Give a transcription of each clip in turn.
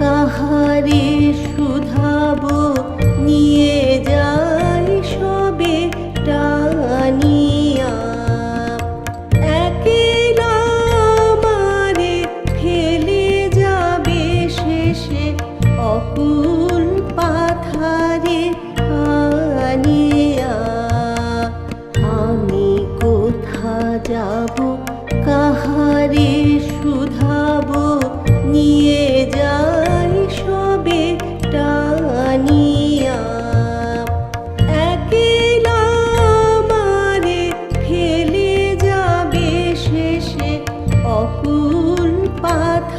কাহারে শুধাব নিয়ে যাই সবে টানিয়া। একেলা মারে ফেলে যাবে শেষে, অকুল পাথারে আনিয়া। আমি কোথা যাব?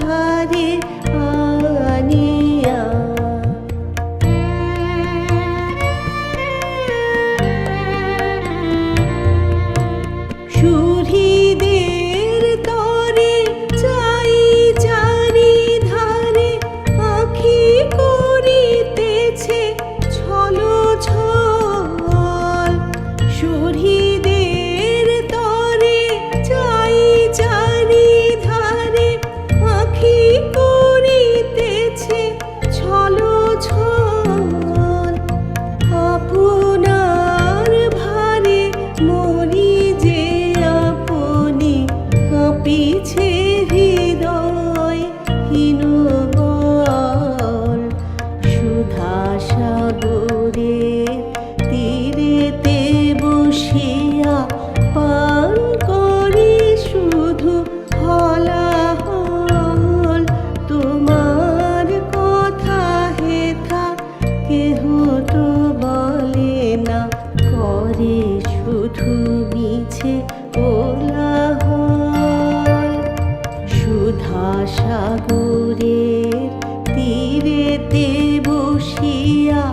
রাধারে সুধা সাগরের তীরেতে বসিয়া